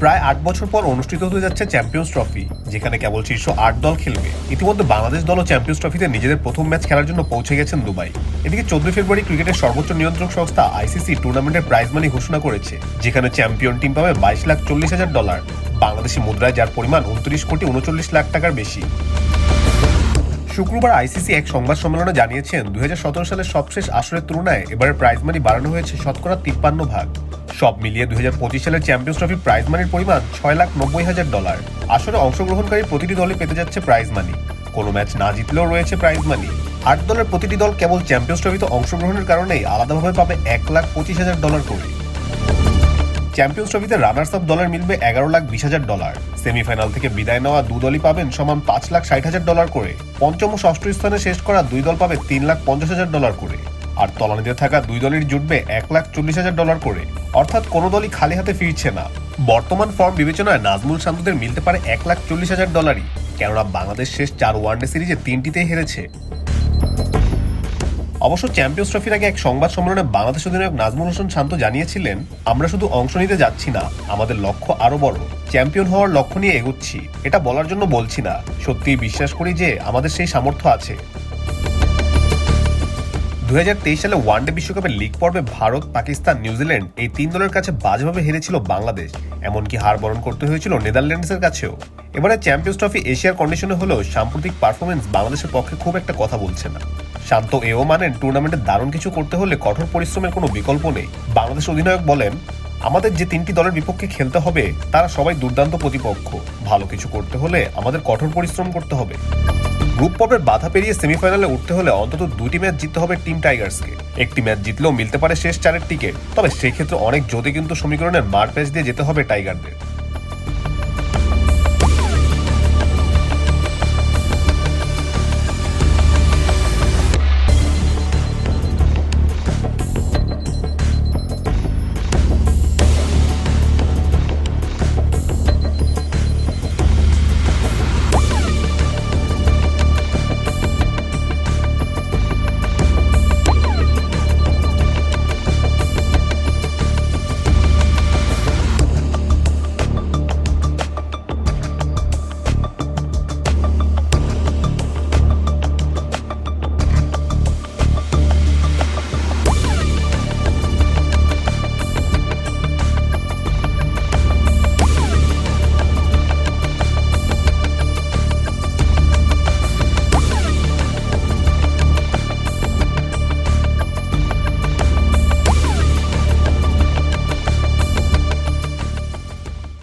প্রায় আট বছর পর অনুষ্ঠিত হতে যাচ্ছে চ্যাম্পিয়ন্স ট্রফি যেখানে কেবল শীর্ষ আট দল খেলবে। ইতিমধ্যে বাংলাদেশ দলও চ্যাম্পিয়ন্স ট্রফিতে নিজেদের প্রথম ম্যাচ খেলার জন্য পৌঁছে গেছেন দুবাই। এদিকে চোদ্দই ফেব্রুয়ারি ক্রিকেটের সর্বোচ্চ নিয়ন্ত্রক সংস্থা আইসিসি টুর্নামেন্টের প্রাইজ মানি ঘোষণা করেছে, যেখানে চ্যাম্পিয়ন টিম পাবে বাইশ লাখ চল্লিশ হাজার ডলার বাংলাদেশি মুদ্রায় যার পরিমাণ উনত্রিশ কোটি উনচল্লিশ লাখ টাকার বেশি। শুক্রবার আইসিসি এক সংবাদ সম্মেলনে জানিয়েছেন, দুই হাজার সতেরো সালের সবশেষ আসরের তুলনায় এবারের প্রাইজ মানি বাড়ানো হয়েছে শতকরা তিপ্পান্ন ভাগ। সব মিলিয়ে দুই হাজার পঁচিশ সালের চ্যাম্পিয়ন্স ট্রফি প্রাইজ মানির পরিমাণ ছয় লাখ নব্বই হাজার ডলার আসলে অংশগ্রহণকারী প্রতিটি দলে পেতে যাচ্ছে প্রাইজ মানি কোনো ম্যাচ না জিতলেও রয়েছে প্রাইজ মানি আট দলের প্রতিটি দল কেবল চ্যাম্পিয়ন্স ট্রফিতে অংশগ্রহণের কারণেই আলাদাভাবে পাবে এক লাখ পঁচিশ হাজার ডলার করে। চ্যাম্পিয়ন্স ট্রফিতে রানার্স আপ দলের মিলবে এগারো লাখ বিশ হাজার ডলার সেমিফাইনাল থেকে বিদায় নেওয়া দু দলই পাবেন সমান পাঁচ লাখ ষাট হাজার ডলার করে। পঞ্চম ও ষষ্ঠ স্থানে শেষ করা দুই দল পাবে তিন লাখ পঞ্চাশ হাজার ডলার করে। আর তলানিতে থাকা দুই দলের জুটবে এক লাখ চল্লিশ হাজার ডলার করে। অর্থাৎ কোনো দলই খালি হাতে ফিরছে না। বর্তমান ফর্ম বিবেচনায় নাজমুল শান্তদের মিলতে পারে এক লাখ চল্লিশ হাজার ডলারই। কেননা বাংলাদেশ শেষ চার ওয়ানডে সিরিজে তিনটিতেই হেরেছে। অবশ্য চ্যাম্পিয়ন্স ট্রফির আগে এক সংবাদ সম্মেলনে বাংলাদেশ অধিনায়ক নাজমুল হোসেন শান্ত জানিয়েছিলেন, আমরা শুধু অংশ নিতে যাচ্ছি না, আমাদের লক্ষ্য আরও বড়। চ্যাম্পিয়ন হওয়ার লক্ষ্য নিয়ে এগোচ্ছি। এটা বলার জন্য বলছি না। সত্যিই বিশ্বাস করি যে আমাদের সেই সামর্থ্য আছে। দুই হাজার তেইশ সালে ওয়ানডে বিশ্বকাপের লিগ পর্বে ভারত, পাকিস্তান নিউজিল্যান্ড এই তিন দলের কাছে বাজেভাবে হেরেছিল বাংলাদেশ। এমনকি হার বরণ করতে হয়েছিল নেদারল্যান্ডসের কাছেও। এবারে চ্যাম্পিয়ন্স ট্রফি এশিয়ার কন্ডিশনে হলেও সাম্প্রতিক পারফরমেন্স বাংলাদেশের পক্ষে খুব একটা কথা বলছে না। শান্ত এও মানেন টুর্নামেন্টে দারুণ কিছু করতে হলে কঠোর পরিশ্রমের কোনো বিকল্প নেই। বাংলাদেশ অধিনায়ক বলেন, আমাদের যে তিনটি দলের বিপক্ষে খেলতে হবে, তারা সবাই দুর্দান্ত প্রতিপক্ষ। ভালো কিছু করতে হলে আমাদের কঠোর পরিশ্রম করতে হবে। গ্রুপ পর্বের বাধা পেরিয়ে সেমিফাইনালে উঠতে হলে অন্তত দুটি ম্যাচ জিততে হবে টিম টাইগার্সকে। একটি ম্যাচ জিতলেও মিলতে পারে শেষ চারের টিকিট তবে সেক্ষেত্রে অনেক জোতে কিন্তু সমীকরণের মার প্যাচ দিয়ে যেতে হবে টাইগারদের।